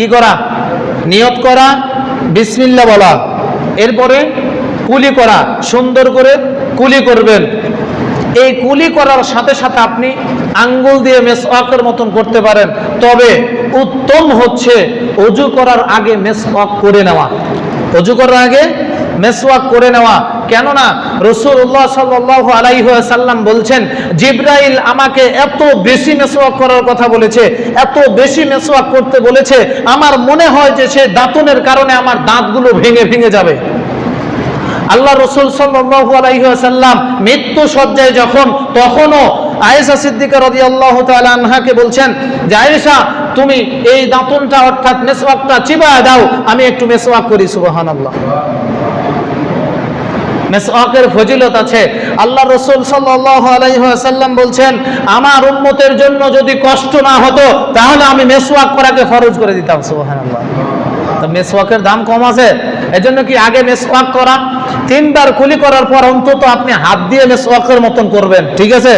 কি করা? নিয়ত করা, বিসমিল্লা বলা। এরপরে কুলি করা, সুন্দর করে কুলি করবেন। এই কুলি করার সাথে সাথে আপনি আঙ্গুল দিয়ে মেসওয়াকের মতন করতে পারেন। তবে উত্তম হচ্ছে অজু করার আগে মেসওয়াক করে নেওয়া। অজু করার আগে মেসওয়াক করে নেওয়া। কেননা রসুল্লাহ সাল্লাহ আলাইসাল্লাম বলছেন, জিব্রাইল আমাকে এত বেশি মেসওয়াক করার কথা বলেছে, এত বেশি মেসওয়াক করতে বলেছে, আমার মনে হয় যে সে দাঁতনের কারণে আমার দাঁতগুলো ভেঙে ভেঙে যাবে। আল্লাহ রসুল সাল্লু আলাইসাল্লাম মৃত্যু সজ্জায় যখন, তখনও আয়েশা সিদ্দিকা রদি আল্লাহ আনহাকে বলছেন যে, আয়েশা, তুমি এই দাঁতনটা অর্থাৎ মেসওয়াকটা চিবা দাও, আমি একটু মেসওয়াক করি সুবাহান আল্লাহ মেসওয়াকের ফজিলত আছে। আল্লাহ রসুল সাল্লাহ আলাইসাল্লাম বলছেন, আমার উম্মতের জন্য যদি কষ্ট না হতো, তাহলে আমি মেসওয়াক করাকে ফরজ করে দিতাম সুবাহান আল্লাহ মেসওয়াকের দাম কম আছে। এজন্য কি আগে মেসওয়াক করা? তিনবার খুলি করার পর অন্তত আপনি হাত দিয়ে মেসওয়াকের মতন করবেন, ঠিক আছে?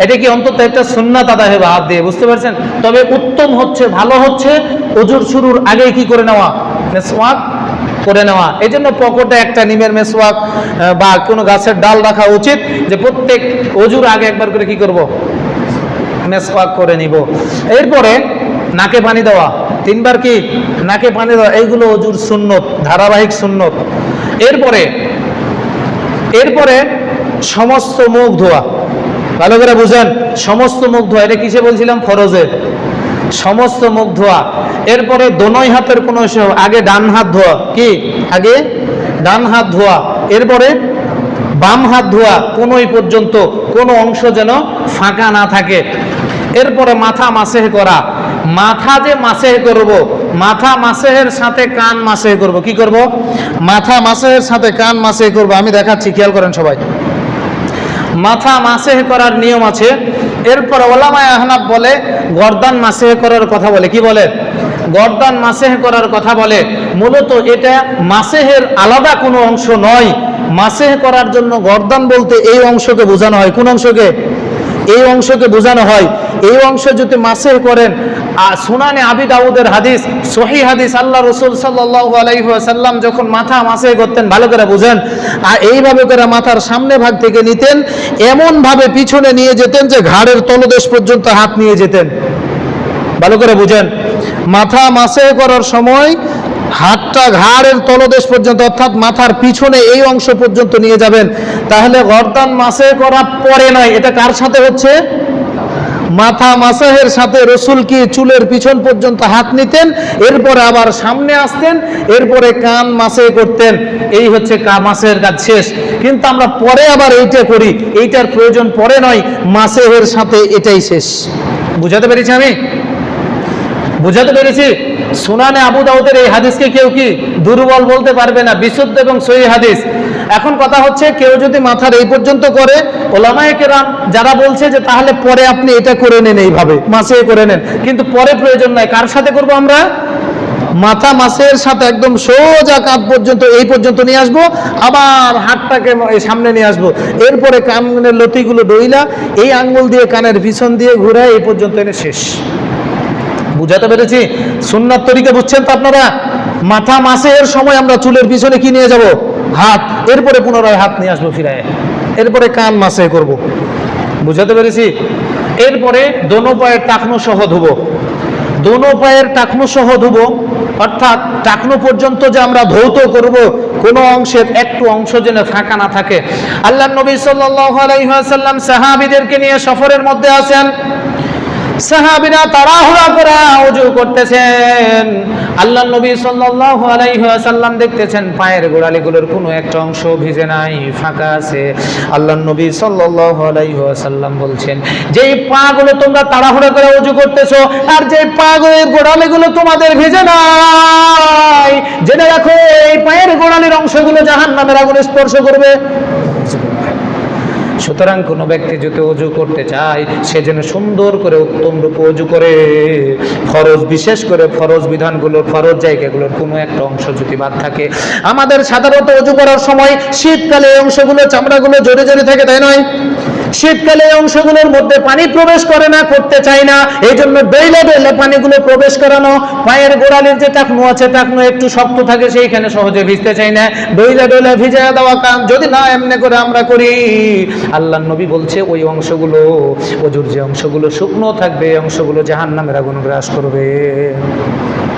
এটা কি অন্তত একটা সুন্নাত আদায় হবে? হাত দিয়ে, বুঝতে পারছেন? তবে উত্তম হচ্ছে, ভালো হচ্ছে অজুর শুরুর আগে কি করে নেওয়া? মেসওয়াক করে নেওয়া। এই জন্য পকেটে একটা নিমের মেসওয়াক বা কোনো গাছের ডাল রাখা উচিত যে প্রত্যেক অজুর আগে একবার করে কি করব? মেসওয়াক করে নিব। এরপরে নাকে পানি দেওয়া। তিনবার কি? নাকে পানি দেওয়া। এইগুলো অজুর সুন্নত, ধারাবাহিক সুন্নত। এরপরে এরপরে সমস্ত মুখ ধোয়া। ভালো করে বুঝেন, সমস্ত মুখ ধোয়া, এটা কিসে বলছিলাম? ফরজের সমস্ত মুখ ধোয়া। এরপরে দোনই হাতের কোনো আগে ডান হাত ধোয়া। কি? আগে ডান হাত ধোয়া। এরপরে বাম হাত ধোয়া, কোনোই পর্যন্ত কোনো অংশ যেন ফাঁকা না থাকে। এরপরে মাথা মাসেহ করা। মাথা যে মাসেহ করব, মাথা মাসেহের সাথে কান মাসেহ করব, কি করব? মাথা মাসেহের সাথে কান মাসেহ করব। আমি দেখাচ্ছি, খেয়াল করেন সবাই। মাথা মাসেহ করার নিয়ম আছে। এরপর ওলামায় আহনাব বলে, গর্দান মাসেহ করার কথা বলে। কি বলে? গরদান মাসেহ করার কথা বলে। মূলত এটা মাসেহের আলাদা কোনো অংশ নয়। মাসেহ করার জন্য গরদান বলতে এই অংশকে বোঝানো হয়। কোন অংশকে? এই অংশকে বোঝানো হয়। এই অংশ যদি মাসেহ করেন সুনানে আবি দাউদের হাদিস সহি হাদিস, আল্লাহ রসুল সাল্লাহ আলাইসাল্লাম যখন মাথা মাসে করতেন, ভালো করে বুঝেন। আর এইভাবে করে মাথার সামনে ভাগ থেকে নিতেন, এমনভাবে পিছনে নিয়ে যেতেন যে ঘাড়ের তলদেশ পর্যন্ত হাত নিয়ে যেতেন। ভালো করে বুঝেন। মাথা মাসে করার সময় হাতটা ঘাড়ের তলদেশ পর্যন্ত, অর্থাৎ মাথার পিছনে এই অংশ পর্যন্ত নিয়ে যাবেন। তাহলে গর্দান মাসে করা পরে নয় এটা কার সাথে হচ্ছে? মাথা মাসাহের সাথে রসুল কি চুলের পিছন পর্যন্ত হাত নিতেন? এরপরে আবার সামনে আসতেন, এরপরে কান মাসে করতেন। এই হচ্ছে মাসের কাজ শেষ। কিন্তু আমরা পরে আবার এইটা করি। এইটার প্রয়োজন পরে নয়। মাসেহের সাথে এটাই শেষ। বুঝাতে পেরেছি আমি? বুঝাতে পেরেছি। সুনানে আবু দাউদের এই হাদিসকে কেউ কি দুর্বল বলতে পারবে না, বিশুদ্ধ এবং সহি হাদিস। এখন কথা হচ্ছে, কেউ যদি মাথার এই পর্যন্ত করে, ওলামায়ে কেরাম যারা বলছে যে তাহলে পরে আপনি এটা করে নেন এইভাবে, মাসে করে নেন। কিন্তু পরে প্রয়োজন নাই। কার সাথে করব আমরা? মাথা মাসের সাথে একদম সোজা কাঁধ পর্যন্ত, এই পর্যন্ত নিয়ে আসব, আবার হাতটাকে সামনে নিয়ে আসব। এরপরে কানের লতিগুলো ডইলা এই আঙ্গুল দিয়ে, কানের পিছন দিয়ে ঘুরে এই পর্যন্ত এনে শেষ। বুঝাতে পেরেছি? সুন্নার তরিকা বুঝছেন তো আপনারা? মাথা মাসের সময় আমরা চুলের পিছনে কি নিয়ে যাব? হাত। এরপরে পুনরায় হাত নিয়ে আসব ফিরায়। এরপরে কান মাসে করব। বুঝাতে পেরেছি? এরপরে দোনো পায়ের টাকনো সহ ধুবো। দোনো পায়ের টাকনো সহ ধুবো। অর্থাৎ টাকনো পর্যন্ত যে আমরা ধৌত করব, কোনো অংশের একটু অংশ যেন ফাঁকা না থাকে। আল্লাহ নবী সাল্লাল্লাহু আলাইহি ওয়াসাল্লাম সাহাবীদেরকে নিয়ে সফরের মধ্যে আছেন সাহাবীরা তাড়াহুড়া করে ওযু করতেছেন। আল্লাহ নবী সাল্লাল্লাহু আলাইহি ওয়াসাল্লাম দেখতেছেন, পায়ের গোড়ালিগুলোর কোনো একটা অংশ ভিজে নাই, ফাঁকা আছে। আল্লাহ নবী সাল্লাল্লাহু আলাইহি ওয়াসাল্লাম বলছেন, যেই পাগুলো তোমরা তাড়াহুড়া করে ওযু করতেছো, আর যে পাগুলোর গোড়ালিগুলো তোমাদের ভিজে নাই, জেনে রাখো, এই পায়ের গোড়ালির অংশগুলো জাহান্নামের আগুনে স্পর্শ করবে। সুতরাং কোনো ব্যক্তি যদি অজু করতে চায়, সে যেন সুন্দর করে উত্তম রূপে অজু করে। ফরজ, বিশেষ করে ফরজ বিধানগুলোর, ফরজ জায়গাগুলোর কোনো একটা অংশ যদি বাদ থাকে। আমাদের সাধারণত অজু করার সময় শীতকালে অংশগুলো, চামড়াগুলো জোরে জোরে থাকে, তাই নয়? শীতকালে অংশগুলোর মধ্যে পানি প্রবেশ করে না, করতে চায় না। এই জন্য বেইলে ডইলে পানিগুলো প্রবেশ করানো, পায়ের গোড়ালির যে টাকনু আছে, টাকনু একটু শক্ত থাকে, সেইখানে সহজে ভিজতে চাই না। ডইলে ডইলে ভিজে দেওয়া কাম যদি না এমনি করে আমরা করি। আল্লাহ নবী বলছে, ওই অংশগুলো, অজুর যে অংশগুলো, শুকনো থাকবে অংশগুলো জাহান নামের আগুন গ্রাস করবে।